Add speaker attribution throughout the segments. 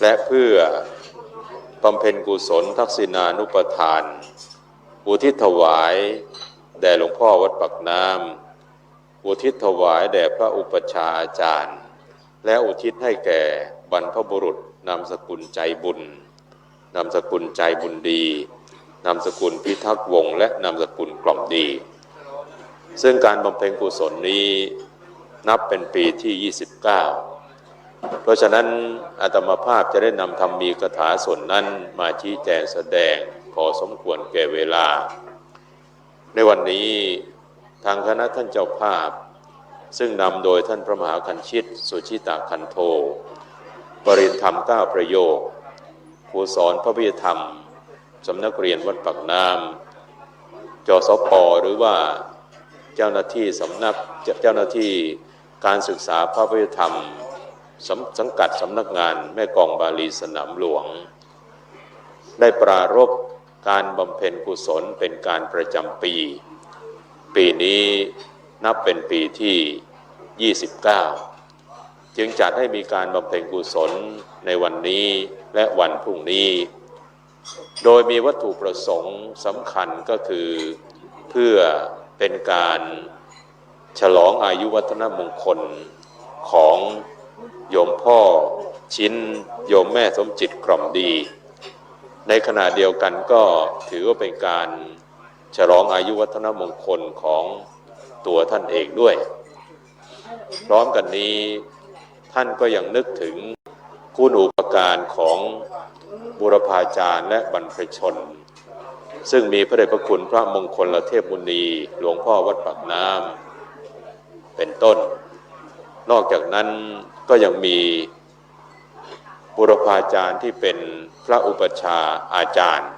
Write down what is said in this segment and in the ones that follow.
Speaker 1: และเพื่อบำเพ็ญกุศลทักษิณานุปทาน อุทิศถวาย แด่หลวงพ่อวัดปักน้ำอุทิศถวายแด่พระอุปชฌาย์อาจารย์ และอุทิศให้แก่บรรพบุรุษนามสกุลใจบุญนามสกุลใจบุญดีนามสกุลพิทักษ์วงและนามสกุลกล่อมดี ซึ่งการบำเพ็ญกุศลนี้นับเป็นปีที่ 29 เพราะฉะนั้นอาตมาภาพจะได้นำธรรมีกถาส่วนนั้นมาชี้แจงแสดงพอสมควรแก่เวลา ในวันนี้ทางคณะท่านเจ้าภาพ ซึ่งนำโดยท่านพระมหาคันชิต สุชิตาคันโท ปรินธรรมก้าประโยคครูสอนพระพิธรรมสำนักเรียนวัดปักน้ำจสปหรือว่าเจ้าหน้าที่สำนักเจ้าหน้าที่การศึกษาพระพิธรรม ส,สังกัดสำนักงานแม่กองบาลีสนามหลวง ได้ปรารภการบำเพ็ญกุศลเป็นการประจำปี ปีนี้นับเป็นปีที่ 29 จึงจัดให้มีการบำเพ็ญกุศลในวันนี้และวันพรุ่งนี้ โดยมีวัตถุประสงค์สำคัญก็คือเพื่อเป็นการฉลองอายุวัฒนมงคลของ โยมพ่อชิ้น โยมแม่สมจิตกล่อมดี ในขณะเดียวกันก็ถือว่าเป็นการฉลองอายุวัฒนมงคลของตัวท่านเองด้วย พร้อมกันนี้ท่านก็ยังนึกถึงคุณูปการของบุรพาจารย์และบรรพชน ซึ่งมีพระเดชพระคุณพระมงคลละเทพมุนี หลวงพ่อวัดปากน้ำเป็นต้น นอกจากนั้น ก็ยังมีบุรพาจารย์ที่เป็นพระอุปชาอาจารย์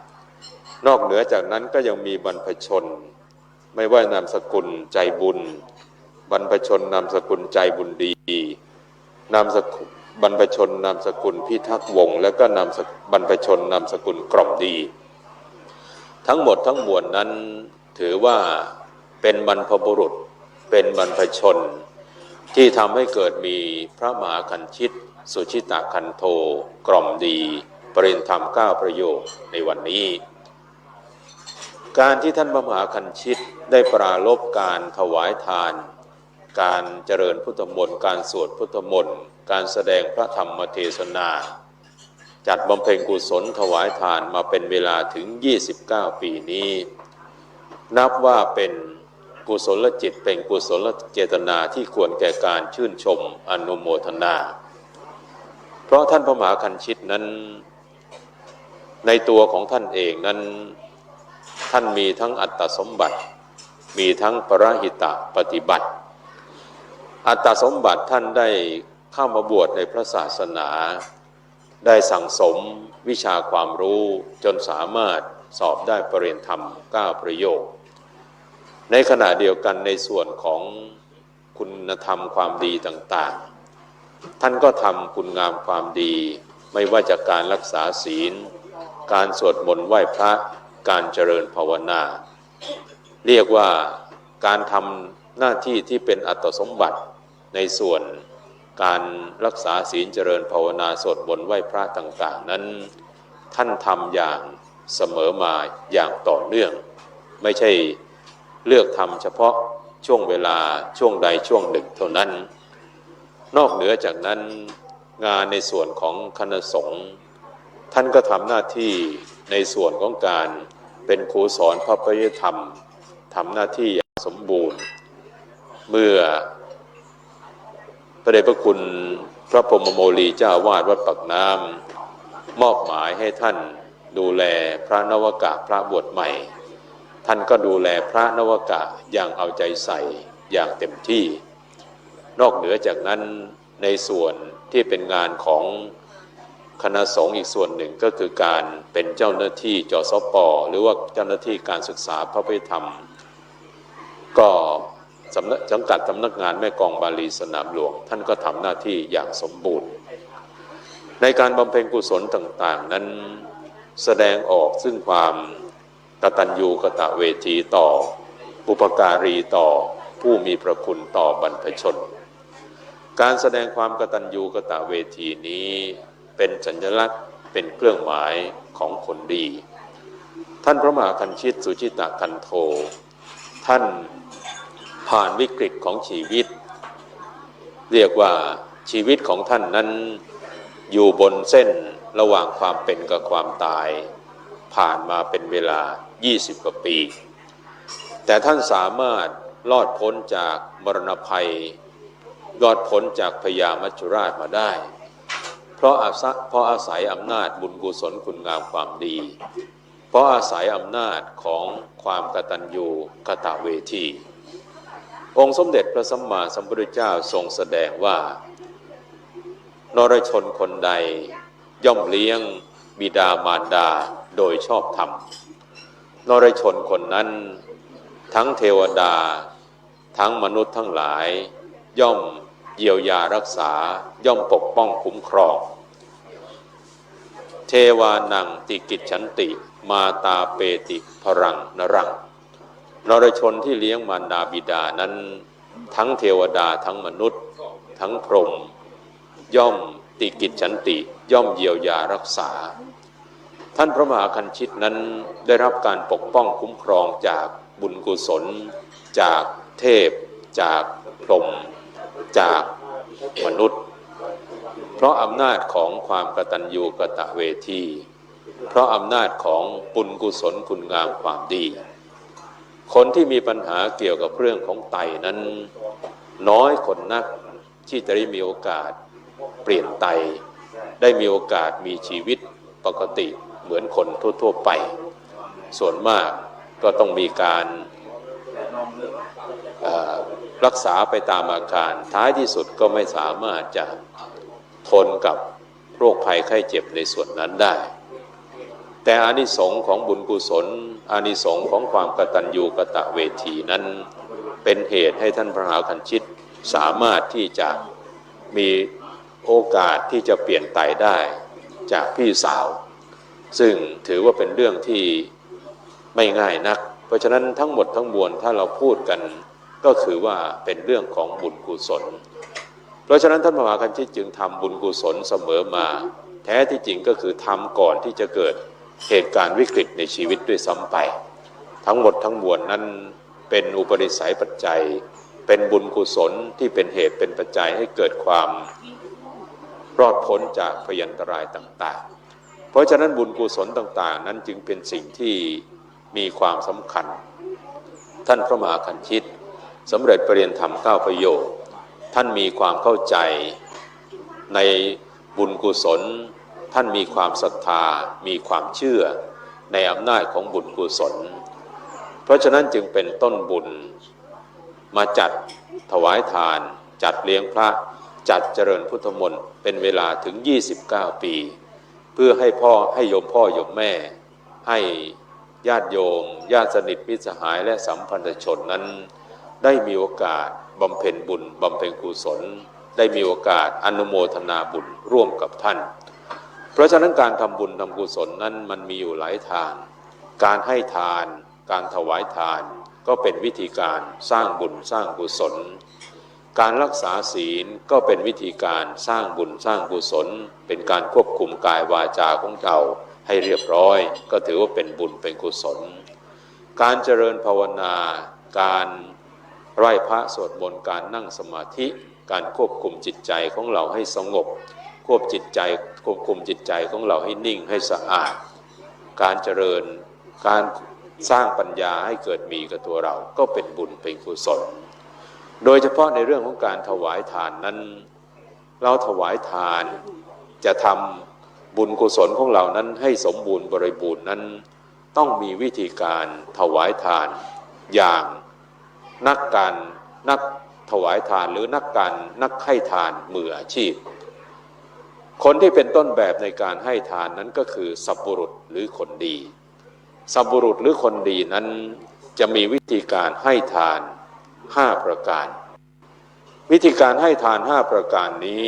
Speaker 1: นอกเหนือจากนั้นก็ยังมีบรรพชน ไม่ว่านามสกุลใจบุญ บรรพชนนามสกุลใจบุญดีนามสกุลบรรพชนนามสกุลพิทักษ์วงศ์และก็นามสกุลบรรพชนนามสกุลกล่อมดี ทั้งหมดทั้งมวลนั้นถือว่าเป็นบรรพบุรุษเป็นบรรพชน ที่ทำให้เกิดมีพระมหาคันชิต สุชิตาคันโท กล่อมดีปรินธรรมเก้าประโยคในวันนี้ การที่ท่านพระมหาคันชิตได้ปราลบการถวายทาน การเจริญพุทธมนต์การสวดพุทธมนต์การแสดงพระธรรมเทศนา จัดบำเพ็ญกุศลถวายทานมาเป็นเวลาถึง 29 ปีนี้ นับว่าเป็น กุศลจิตเป็นกุศลเจตนาที่ควรแก่การชื่นชมอนุโมทนา เพราะท่านพระมหาคันชิตนั้น ในตัวของท่านเองนั้น ท่านมีทั้งอัตตสมบัติ มีทั้งปรหิตะปฏิบัติ อัตตสมบัติท่านได้เข้ามาบวชในพระศาสนา ได้สั่งสมวิชาความรู้จนสามารถสอบได้ปรริญญาธรรม 9 ประโยค ในขณะเดียวกันในส่วนของคุณธรรมความดีต่างๆ ท่านก็ทำคุณงามความดี ไม่ว่าจากการรักษาศีล การสวดมนต์ไหว้พระ การเจริญภาวนา เรียกว่าการทำหน้าที่ที่เป็นอัตสมบัติในส่วนการรักษาศีลเจริญภาวนาสวดมนต์ไหว้พระต่าง ๆ นั้น ท่านทำอย่างเสมอมาอย่างต่อเนื่อง ไม่ใช่ เลือกทำเฉพาะช่วงเวลาช่วงใดช่วงหนึ่งเท่านั้น นอกเหนือจากนั้นงานในส่วนของคณะสงฆ์ท่านก็ทำหน้าที่ในส่วนของการเป็นครูสอนพระปริยธรรมทำหน้าที่อย่างสมบูรณ์ เมื่อพระเดชพระคุณพระพรมโมลีเจ้าวาดวัดปักน้ำมอบหมายให้ท่านดูแลพระนวากะพระบวชใหม่ ท่านก็ดูแลพระนวกะอย่างเอาใจใส่อย่างเต็มที่ นอกเหนือจากนั้นในส่วนที่เป็นงานของคณะสงฆ์อีกส่วนหนึ่งก็คือการเป็นเจ้าหน้าที่จสปหรือว่าเจ้าหน้าที่การศึกษาพระพุทธธรรม ก็สำนักสังกัดสำนักงานแม่กองบาลีสนามหลวง ท่านก็ทำหน้าที่อย่างสมบูรณ์ ในการบำเพ็ญกุศลต่างๆนั้นแสดงออกซึ่งความ กตัญญูกตะเวทีต่อ บุปการีต่อผู้มีพระคุณต่อบรรพชน การแสดงความกตัญญูกตะเวทีนี้เป็นสัญลักษณ์เป็นเครื่องหมายของคนดี ท่านพระมหาคันชิตสุจิตะคันโท ท่านผ่านวิกฤตของชีวิต เรียกว่าชีวิตของท่านนั้นอยู่บนเส้นระหว่างความเป็นกับความตาย ผ่านมาเป็นเวลา 20 กว่าปี แต่ท่านสามารถรอดพ้นจากมรณภัยรอดพ้นจากพญามัจจุราชมาได้ เพราะอาศัยเพราะอาศัยอำนาจบุญกุศลคุณงามความดี เพราะอาศัยอำนาจของความกตัญญูกตเวที องค์สมเด็จพระสัมมาสัมพุทธเจ้าทรงแสดงว่านรชนคนใดย่อมเลี้ยงบิดามารดาโดยชอบธรรม นรชนคนนั้น ทั้งเทวดา ทั้งมนุษย์ทั้งหลาย ย่อมเยียวยารักษาย่อมปกป้องคุ้มครอง เทวานังติกิจฉันติ มาตาเปติพรังนรัง นรชนที่เลี้ยงมารดาบิดานั้น ทั้งเทวดาทั้งมนุษย์ ทั้งพรหมย่อมติกิจฉันติ ย่อมเยียวยารักษา ท่านพระมหาคันชิตนั้นได้รับการปกป้องคุ้มครองจากบุญกุศล จากเทพ จากพรหมจากมนุษย์ เพราะอำนาจของความกตัญญูกะตะเวที เพราะอำนาจของบุญกุศลคุณงามความดี คนที่มีปัญหาเกี่ยวกับเรื่องของไตนั้น น้อยคนนักที่จะได้มีโอกาสเปลี่ยนไต ได้มีโอกาสมีชีวิตปกติ เหมือนคนทั่ว ๆไป ส่วนมากก็ต้องมีการรักษาไปตามอาการ ท้ายที่สุดก็ไม่สามารถจะทนกับโรคภัยไข้เจ็บในส่วนนั้นได้ แต่อานิสงส์ของบุญกุศล อานิสงส์ของความกตัญญูกตเวทีนั้นเป็นเหตุให้ท่านพระมหาคันชิตสามารถที่จะมีโอกาสที่จะเปลี่ยนไตได้จากพี่สาว ซึ่งถือว่าเป็นเรื่องที่ไม่ง่ายนัก เพราะฉะนั้นทั้งหมดทั้งมวลถ้าเราพูดกันก็คือว่าเป็นเรื่องของบุญกุศล เพราะฉะนั้นท่านมหาคันชิตจึงทำบุญกุศลเสมอมา แท้ที่จริงก็คือทำก่อนที่จะเกิดเหตุการณ์วิกฤตในชีวิตด้วยซ้ำไป ทั้งหมดทั้งมวลนั้นเป็นอุปนิสัยปัจจัย เป็นบุญกุศลที่เป็นเหตุเป็นปัจจัยให้เกิดความรอดพ้นจากพยันตรายต่าง ๆ เพราะฉะนั้นบุญกุศลต่าง ๆ นั้นจึงเป็นสิ่งที่มีความสำคัญ ท่านพระมหาคันชิตสำเร็จปรริยนธรรมเก้าประโยค ท่านมีความเข้าใจในบุญกุศล ท่านมีความศรัทธา มีความเชื่อในอำนาจของบุญกุศล เพราะฉะนั้นจึงเป็นต้นบุญมาจัดถวายทาน จัดเลี้ยงพระจัดเจริญพุทธมนต์เป็นเวลาถึง 29 ปี เพื่อให้พ่อให้โยมพ่อโยมแม่ ให้ญาติโยม ญาติสนิทมิตรสหายและสัมพันธชนนั้น ได้มีโอกาสบำเพ็ญบุญบำเพ็ญกุศล ได้มีโอกาสอนุโมทนาบุญร่วมกับท่าน เพราะฉะนั้นการทำบุญทำกุศลนั้นมันมีอยู่หลายทาง การให้ทาน การถวายทาน ก็เป็นวิธีการสร้างบุญสร้างกุศล การรักษาศีลก็เป็นวิธีการสร้างบุญสร้างกุศล เป็นการควบคุมกายวาจาของเราให้เรียบร้อย ก็ถือว่าเป็นบุญเป็นกุศล การเจริญภาวนา การไหว้พระสวดมนต์การนั่งสมาธิ การควบคุมจิตใจของเราให้สงบ ควบจิตใจควบคุมจิตใจของเราให้นิ่งให้สะอาด การเจริญการสร้างปัญญาให้เกิดมีกับตัวเราก็เป็นบุญเป็นกุศล โดยเฉพาะในเรื่องของการถวายทานนั้น เราถวายทานจะทำบุญกุศลของเรานั้นให้สมบูรณ์บริบูรณ์นั้น ต้องมีวิธีการถวายทานอย่างนักการนักถวายทานหรือนักการนักให้ทานมืออาชีพ คนที่เป็นต้นแบบในการให้ทานนั้นก็คือสัพบุรุษหรือคนดีสัพบุรุษหรือคนดีนั้นจะมีวิธีการให้ทาน ห้าประการ วิธีการให้ทานห้าประการนี้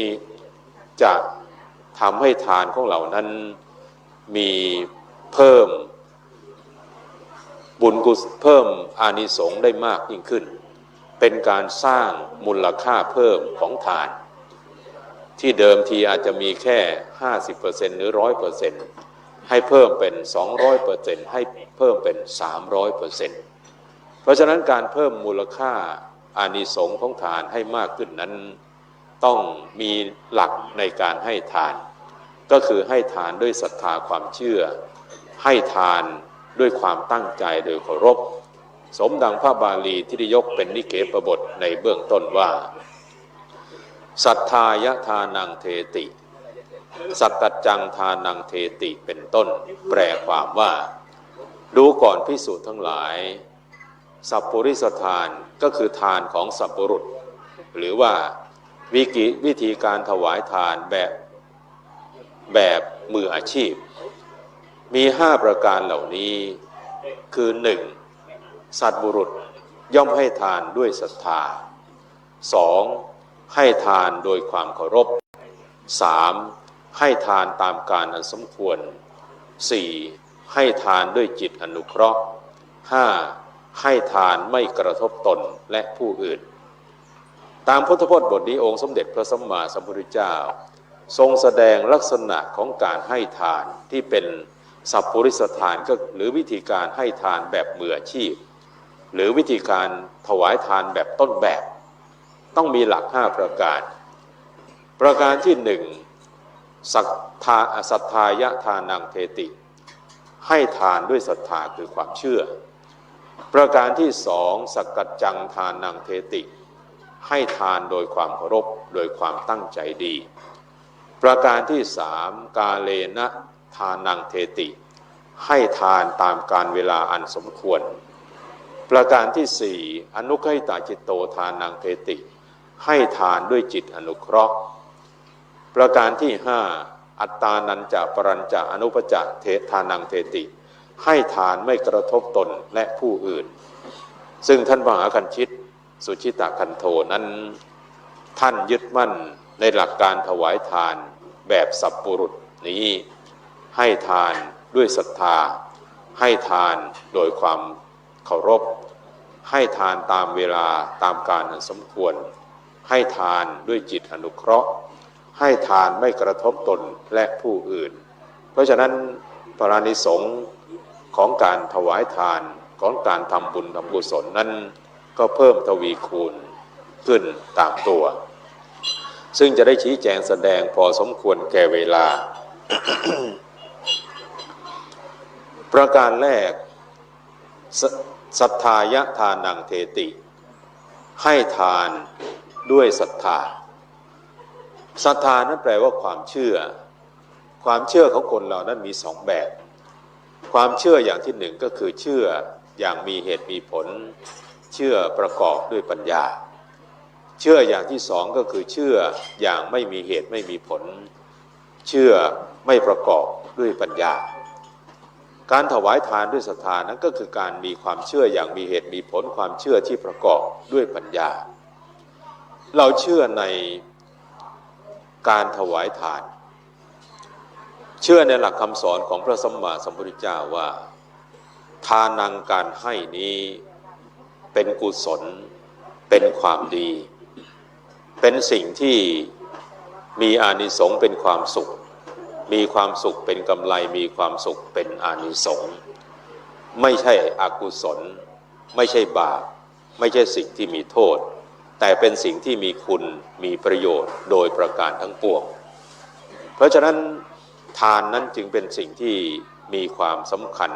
Speaker 1: จะทำให้ทานของเรานั้นมีเพิ่มบุญกุศเพิ่มอานิสงส์ได้มากยิ่งขึ้น เป็นการสร้างมูลค่าเพิ่มของทาน ที่เดิมทีอาจจะมีแค่ 50%หรือ 100%ให้เพิ่มเป็น 200%ให้เพิ่มเป็น 300% เพราะฉะนั้นการเพิ่มมูลค่าอานิสงส์ของทานให้มากขึ้นนั้น ต้องมีหลักในการให้ทาน ก็คือให้ทานด้วยศรัทธาความเชื่อ ให้ทานด้วยความตั้งใจโดยเคารพ สมดังพระบาลีที่ได้ยกเป็นนิเกปบทในเบื้องต้นว่าศรัทธายะทานังเทติ สัตตจังทานังเทติเป็นต้น แปลความว่า ดูก่อนพิสูจน์ทั้งหลาย สัพปริสทานก็คือทานของสัพปรุษ หรือว่าวิกิวิธีการถวายทานแบบแบบมืออาชีพ มีห้าประการเหล่านี้คือหนึ่งสัตบุรุษย่อมให้ทานด้วยศรัทธาสองให้ทานโดยความเคารพสามให้ทานตามการอันสมควรสี่ให้ทานด้วยจิตอนุเคราะห์ห้า ให้ทานไม่กระทบตนและผู้อื่น ตามพุทธพจน์บทนี้องค์สมเด็จพระสัมมาสัมพุทธเจ้า ทรงแสดงลักษณะของการให้ทานที่เป็นสัพปริสทานก็หรือวิธีการให้ทานแบบมืออาชีพ หรือวิธีการถวายทานแบบต้นแบบ ต้องมีหลักห้าประการ ประการที่หนึ่งศรัทธาศรัทธายะทานังเทติ ให้ทานด้วยศรัทธาคือความเชื่อ ประการที่สองสักกัจจังทานังเทติ ให้ทานโดยความเคารพโดยความตั้งใจดี ประการที่สามกาเลนะทานังเทติ ให้ทานตามการเวลาอันสมควร ประการที่สี่อนุขิตาจิตโตทานังเทติ ให้ทานด้วยจิตอนุเคราะห์ ประการที่ห้าอัตตานันจะปรัญจะอนุปจะเททานังเทติ ให้ทานไม่กระทบตนและผู้อื่น ซึ่งท่านมหาคันชิต สุชิตาคันโทนั้น ท่านยึดมั่นในหลักการถวายทานแบบสัพปุรุษนี้ ให้ทานด้วยศรัทธา ให้ทานโดยความเคารพ ให้ทานตามเวลาตามการอันสมควร ให้ทานด้วยจิตอนุเคราะห์ ให้ทานไม่กระทบตนและผู้อื่น เพราะฉะนั้นพระรานิสง ของการถวายทานของการทำบุญทำกุศลนั้นก็เพิ่มทวีคูณขึ้นตามตัว ซึ่งจะได้ชี้แจงแสดงพอสมควรแก่เวลา ประการแรกสสัทธายะทานังเทติ ให้ทานด้วยศรัทธาศรัทธานั้นแปลว่าความเชื่อ ความเชื่อของคนเรานั้นมีสองแบบ ความเชื่ออย่างที่หนึ่งก็คือเชื่ออย่างมีเหตุมีผล เชื่อประกอบด้วยปัญญา เชื่ออย่างที่สองก็คือเชื่ออย่างไม่มีเหตุไม่มีผล เชื่อไม่ประกอบด้วยปัญญา การถวายทานด้วยศรัทธานั้นก็คือการมีความเชื่ออย่างมีเหตุมีผลความเชื่อที่ประกอบด้วยปัญญา เราเชื่อในการถวายทาน เชื่อในหลักคำสอนของพระสัมมาสัมพุทธเจ้าว่า ทานังการให้นี้เป็นกุศล เป็นความดี เป็นสิ่งที่มีอานิสงส์เป็นความสุข มีความสุขเป็นกำไร มีความสุขเป็นอานิสงส์ไม่ใช่อกุศล ไม่ใช่บาป ไม่ใช่สิ่งที่มีโทษ แต่เป็นสิ่งที่มีคุณมีประโยชน์โดยประการทั้งปวง เพราะฉะนั้น ทานนั้นจึงเป็นสิ่งที่มีความสำคัญ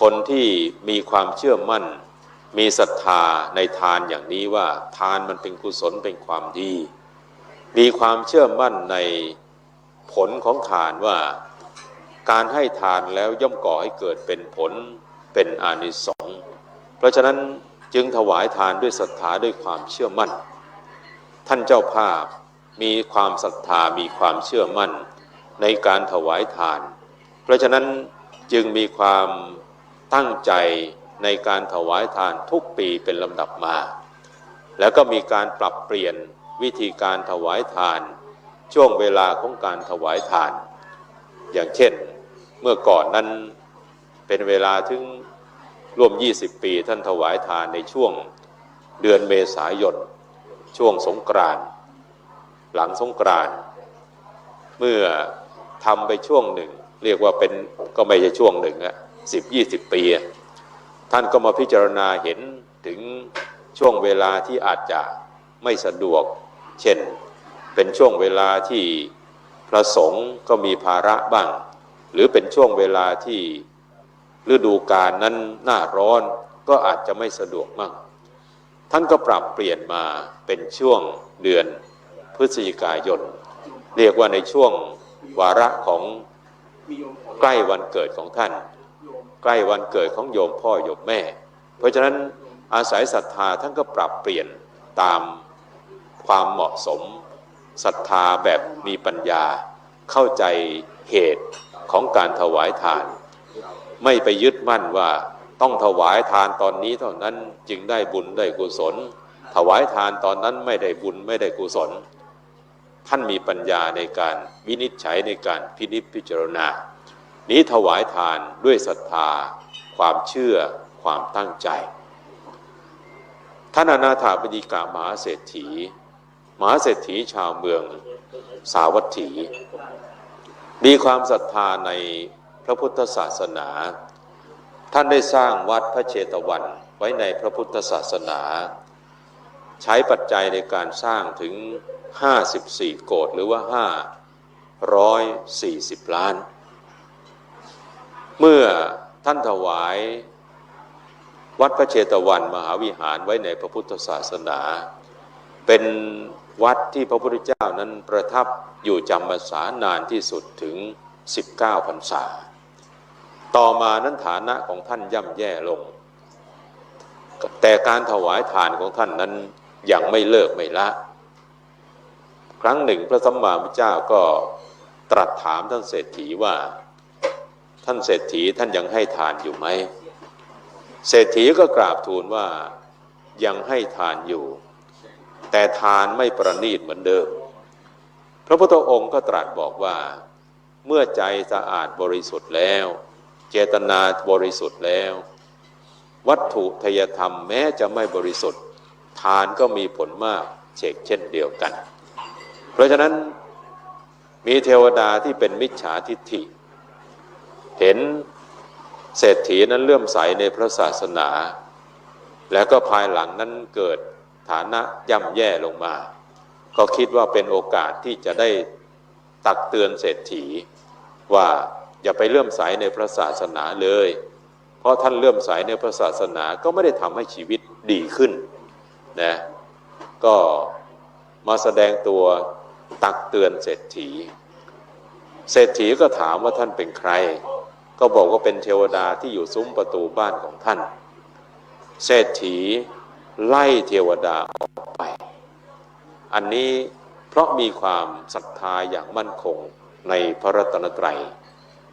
Speaker 1: คนที่มีความเชื่อมั่น มีศรัทธาในทานอย่างนี้ว่าทานมันเป็นกุศลเป็นความดี มีความเชื่อมั่นในผลของทานว่าการให้ทานแล้วย่อมก่อให้เกิดเป็นผลเป็นอานิสงส์เพราะฉะนั้นจึงถวายทานด้วยศรัทธาด้วยความเชื่อมั่น ท่านเจ้าภาพมีความศรัทธามีความเชื่อมั่น ในการถวายทาน เพราะฉะนั้นจึงมีความตั้งใจในการถวายทานทุกปีเป็นลำดับมา แล้วก็มีการปรับเปลี่ยนวิธีการถวายทาน ช่วงเวลาของการถวายทาน อย่างเช่นเมื่อก่อนนั้นเป็นเวลาถึงร่วม 20 ปีท่านถวายทานในช่วงเดือนเมษายน ช่วงสงกรานต์หลังสงกรานต์เมื่อ ทำไปช่วงหนึ่ง เรียกว่าเป็นก็ไม่ใช่ช่วงหนึ่งอะสิบยี่สิบปี ท่านก็มาพิจารณาเห็นถึงช่วงเวลาที่อาจจะไม่สะดวก เช่น เป็นช่วงเวลาที่พระสงฆ์ก็มีภาระบ้าง หรือเป็นช่วงเวลาที่ฤดูกาลนั้นหน้าร้อนก็อาจจะไม่สะดวกมากท่านก็ปรับเปลี่ยนมาเป็นช่วงเดือนพฤศจิกายน เรียกว่าในช่วง วาระของใกล้วันเกิดของท่าน ใกล้วันเกิดของโยมพ่อโยมแม่ เพราะฉะนั้นอาศัยศรัทธาท่านก็ปรับเปลี่ยนตามความเหมาะสมศรัทธาแบบมีปัญญา เข้าใจเหตุของการถวายทาน ไม่ไปยึดมั่นว่าต้องถวายทานตอนนี้เท่านั้นจึงได้บุญได้กุศล ถวายทานตอนนั้นไม่ได้บุญไม่ได้กุศล ท่านมีปัญญาในการวินิจฉัยในการพินิจพิจารณา นี้ถวายทานด้วยศรัทธา ความเชื่อความตั้งใจ ท่านอนาถาบดีกามหาเศรษฐีมหาเศรษฐีชาวเมืองสาวัตถี มีความศรัทธาในพระพุทธศาสนา ท่านได้สร้างวัดพระเชตวันไว้ในพระพุทธศาสนา ใช้ปัจจัยในการสร้างถึง 54 โกดหรือว่า 540 ล้าน เมื่อท่านถวายวัดพระเชตวันมหาวิหารไว้ในพระพุทธศาสนา เป็นวัดที่พระพุทธเจ้านั้นประทับอยู่จำพรรษานานที่สุดถึง 19พรรษา ต่อมานั้นฐานะของท่านย่ำแย่ลง แต่การถวายทานของท่านนั้น ยังไม่เลิกไม่ละ ครั้งหนึ่งพระสัมมาพุทธเจ้าก็ตรัสถามท่านเศรษฐีว่า ท่านเศรษฐีท่านยังให้ทานอยู่ไหมเศรษฐีก็กราบทูลว่ายังให้ทานอยู่ แต่ทานไม่ประณีตเหมือนเดิม พระพุทธองค์ก็ตรัสบอกว่า เมื่อใจสะอาดบริสุทธิ์แล้ว เจตนาบริสุทธิ์แล้ว วัตถุทยธรรมแม้จะไม่บริสุทธิ์ ทานก็มีผลมากเชกเช่นเดียวกัน เพราะฉะนั้นมีเทวดาที่เป็นมิจฉาทิฏฐิ เห็นเศรษฐีนั้นเลื่อมใสในพระศาสนา แล้วก็ภายหลังนั้นเกิดฐานะย่ำแย่ลงมา ก็คิดว่าเป็นโอกาสที่จะได้ตักเตือนเศรษฐี ว่าอย่าไปเลื่อมใสในพระศาสนาเลย เพราะท่านเลื่อมใสในพระศาสนาก็ไม่ได้ทำให้ชีวิตดีขึ้น นะก็มาแสดงตัวตักเตือนเศรษฐี เศรษฐีก็ถามว่าท่านเป็นใคร ก็บอกว่าเป็นเทวดาที่อยู่ซุ้มประตูบ้านของท่าน เศรษฐีไล่เทวดาออกไป อันนี้เพราะมีความศรัทธาอย่างมั่นคงในพระรัตนตรัย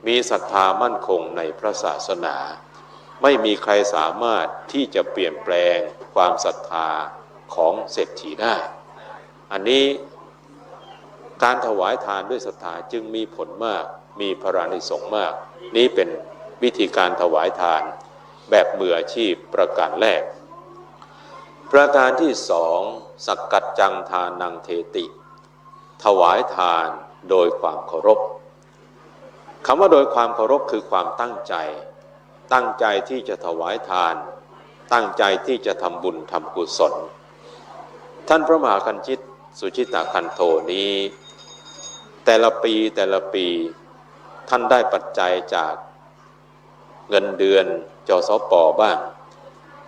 Speaker 1: มีศรัทธามั่นคงในพระศาสนา ไม่มีใครสามารถที่จะเปลี่ยนแปลงความศรัทธาของเศรษฐีได้ อันนี้การถวายทานด้วยศรัทธาจึงมีผลมาก มีพรานิสงส์มาก นี้เป็นวิธีการถวายทานแบบมืออาชีพประการแรก ประการที่สองสักกัดจังทานังเทติ ถวายทานโดยความเคารพคำว่าโดยความเคารพคือความตั้งใจ ตั้งใจที่จะถวายทาน ตั้งใจที่จะทำบุญทำกุศล ท่านพระมหาคันชิตสุชิตาคันโทนี้ แต่ละปีแต่ละปีท่านได้ปัจจัยจากเงินเดือนจสปบ้าง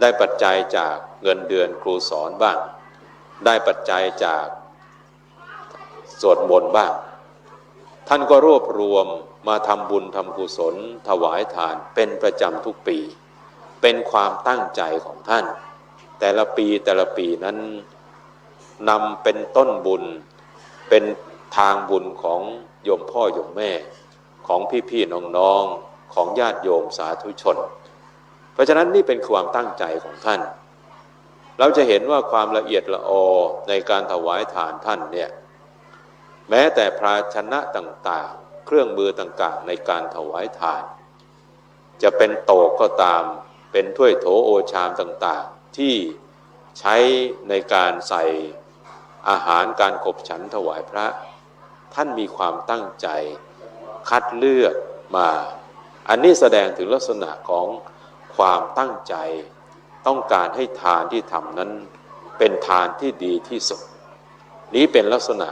Speaker 1: ได้ปัจจัยจากเงินเดือนครูสอนบ้าง ได้ปัจจัยจากสวดมนต์บ้าง ท่านก็รวบรวมมาทำบุญทำกุศล ถวายทานเป็นประจำทุกปี เป็นความตั้งใจของท่าน แต่ละปีแต่ละปีนั้นนำเป็นต้นบุญ เป็นทางบุญของโยมพ่อโยมแม่ ของพี่ๆน้องๆของญาติโยมสาธุชน เพราะฉะนั้นนี่เป็นความตั้งใจของท่าน เราจะเห็นว่าความละเอียดละออในการถวายทานท่านเนี่ย แม้แต่ภาชนะต่างๆ เครื่องมือต่างๆ ในการถวายทาน จะเป็นโตกก็ตาม เป็นถ้วยโถโอชามต่างๆ ที่ใช้ในการใส่อาหารการขบฉันถวายพระ ท่านมีความตั้งใจคัดเลือกมา อันนี้แสดงถึงลักษณะของความตั้งใจ ต้องการให้ทานที่ทำนั้นเป็นทานที่ดีที่สุด นี้เป็นลักษณะ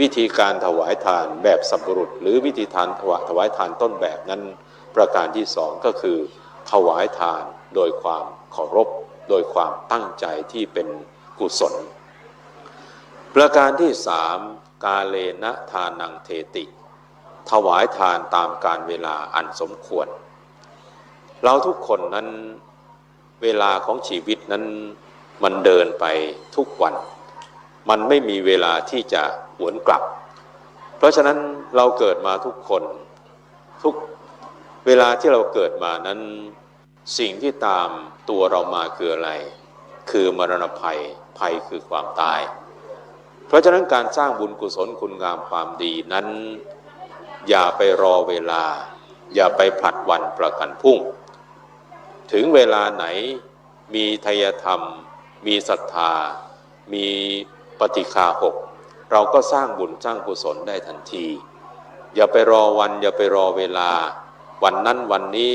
Speaker 1: วิธีการถวายทานแบบสัมปรุษ หรือวิธีทานถวายถวายทานต้นแบบนั้น ประการที่สองก็คือ ถวายทานโดยความเคารพ โดยความตั้งใจที่เป็นกุศล ประการที่สามกาเลนะทานังเทติ ถวายทานตามการเวลาอันสมควร เราทุกคนนั้นเวลาของชีวิตนั้นมันเดินไปทุกวัน มันไม่มีเวลาที่จะ หวนกลับ เพราะฉะนั้นเราเกิดมาทุกคนทุกเวลาที่เราเกิดมานั้นสิ่งที่ตามตัวเรามาคืออะไร คือมรณภัยภัยคือความตาย เพราะฉะนั้นการสร้างบุญกุศลคุณงามความดีนั้น อย่าไปรอเวลา อย่าไปผลัดวันประกันพรุ่ง ถึงเวลาไหนมีทายธรรม มีศรัทธา มีปฏิคาหก เราก็สร้างบุญสร้างกุศลได้ทันที อย่าไปรอวัน อย่าไปรอเวลา วันนั้นวันนี้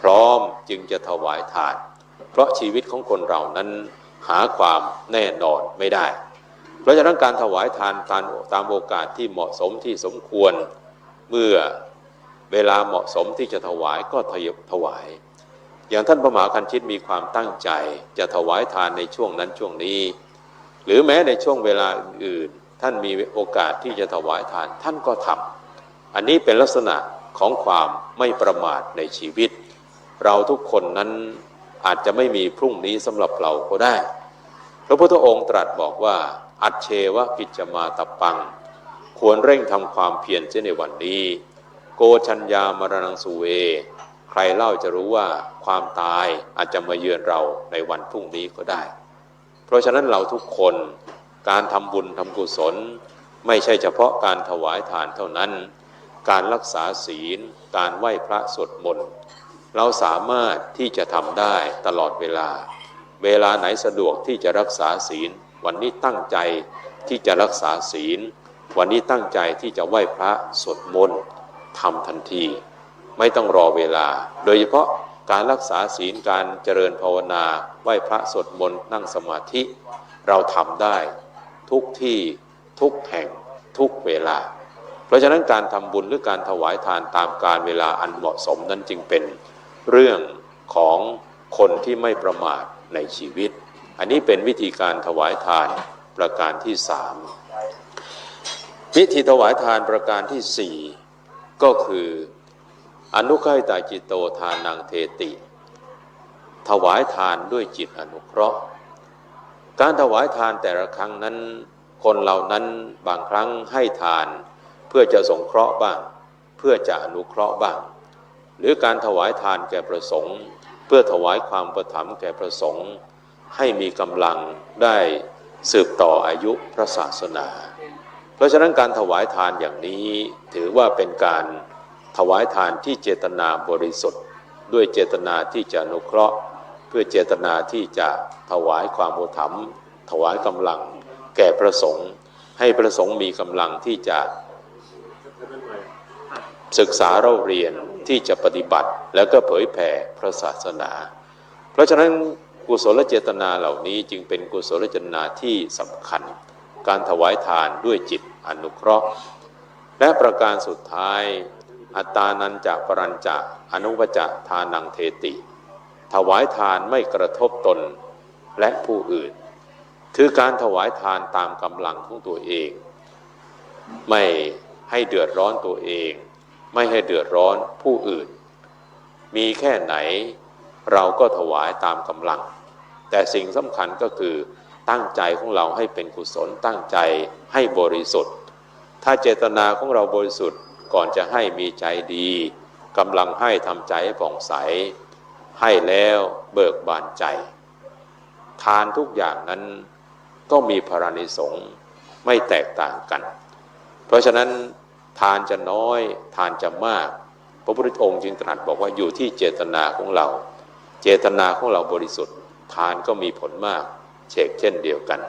Speaker 1: พร้อมจึงจะถวายทาน เพราะชีวิตของคนเรานั้นหาความแน่นอนไม่ได้ เพราะฉะนั้นการถวายทานตามตามโอกาสที่เหมาะสมที่สมควร เมื่อเวลาเหมาะสมที่จะถวายก็ทยบถวาย อย่างท่านพระมหาคันชิตมีความตั้งใจ จะถวายทานในช่วงนั้นช่วงนี้ หรือแม้ในช่วงเวลาอื่น ท่านมีโอกาสที่จะถวายทาน ท่านก็ทำอันนี้เป็นลักษณะของความไม่ประมาทในชีวิต เราทุกคนนั้นอาจจะไม่มีพรุ่งนี้สำหรับเราก็ได้ พระพุทธองค์ตรัสบอกว่า อัจเชวะกิจมาตปัง ควรเร่งทำความเพียรเช่นในวันนี้ โกชัญญามรณงสุเวใครเล่าจะรู้ว่าความตายอาจจะมาเยือนเราในวันพรุ่งนี้ก็ได้ เพราะฉะนั้นเราทุกคน การทำบุญทำกุศล ไม่ใช่เฉพาะการถวายทานเท่านั้น การรักษาศีล การไหว้พระสวดมนต์เราสามารถที่จะทำได้ตลอดเวลา เวลาไหนสะดวกที่จะรักษาศีล วันนี้ตั้งใจที่จะรักษาศีล วันนี้ตั้งใจที่จะไหว้พระสวดมนต์ทำทันที ไม่ต้องรอเวลา โดยเฉพาะการรักษาศีลการเจริญภาวนา ไหว้พระสวดมนต์นั่งสมาธิ เราทำได้ ทุกที่ทุกแห่งทุกเวลา เพราะฉะนั้นการทำบุญหรือการถวายทานตามการเวลาอันเหมาะสมนั้นจึงเป็นเรื่องของคนที่ไม่ประมาทในชีวิต อันนี้เป็นวิธีการถวายทานประการที่สามวิธีถวายทานประการที่สี่ก็คืออนุขยตาจิตโตทานังเทติ ถวายทานด้วยจิตอนุเคราะห์ การถวายทานแต่ละครั้งนั้น คนเหล่านั้นบางครั้งให้ทาน เพื่อจะสงเคราะห์บ้าง เพื่อจะอนุเคราะห์บ้าง หรือการถวายทานแก่ประสงค์ เพื่อถวายความประถมแก่ประสงค์ ให้มีกำลังได้สืบต่ออายุพระศาสนา เพราะฉะนั้นการถวายทานอย่างนี้ถือว่าเป็นการถวายทานที่เจตนาบริสุทธิ์ ด้วยเจตนาที่จะอนุเคราะห์ เพื่อเจตนาที่จะถวายความอุถมถวายกำลัง แก่พระสงฆ์ให้พระสงฆ์มีกำลังที่จะศึกษาเราเรียนที่จะปฏิบัติแล้วก็เผยแผ่พระศาสนา เพราะฉะนั้นกุศลเจตนาเหล่านี้จึงเป็นกุศลเจตนาที่สำคัญ การถวายทานด้วยจิตอนุเคราะห์ และประการสุดท้าย อัตตานันจะปรัญจะอนุปจะทานังเทติ ถวายทานไม่กระทบตนและผู้อื่น คือการถวายทานตามกำลังของตัวเอง ไม่ให้เดือดร้อนตัวเอง ไม่ให้เดือดร้อนผู้อื่น มีแค่ไหนเราก็ถวายตามกำลัง แต่สิ่งสำคัญก็คือตั้งใจของเราให้เป็นกุศลตั้งใจให้บริสุทธิ์ ถ้าเจตนาของเราบริสุทธิ์ก่อนจะให้มีใจดีกำลังให้ทำใจให้ผ่องใส ให้แล้วเบิกบานใจ ทานทุกอย่างนั้นก็มีพรานิสงส์ไม่แตกต่างกัน เพราะฉะนั้นทานจะน้อยทานจะมาก พระพุทธองค์จึงตรัสบอกว่าอยู่ที่เจตนาของเรา เจตนาของเราบริสุทธิ์ ทานก็มีผลมาก เชกเช่นเดียวกัน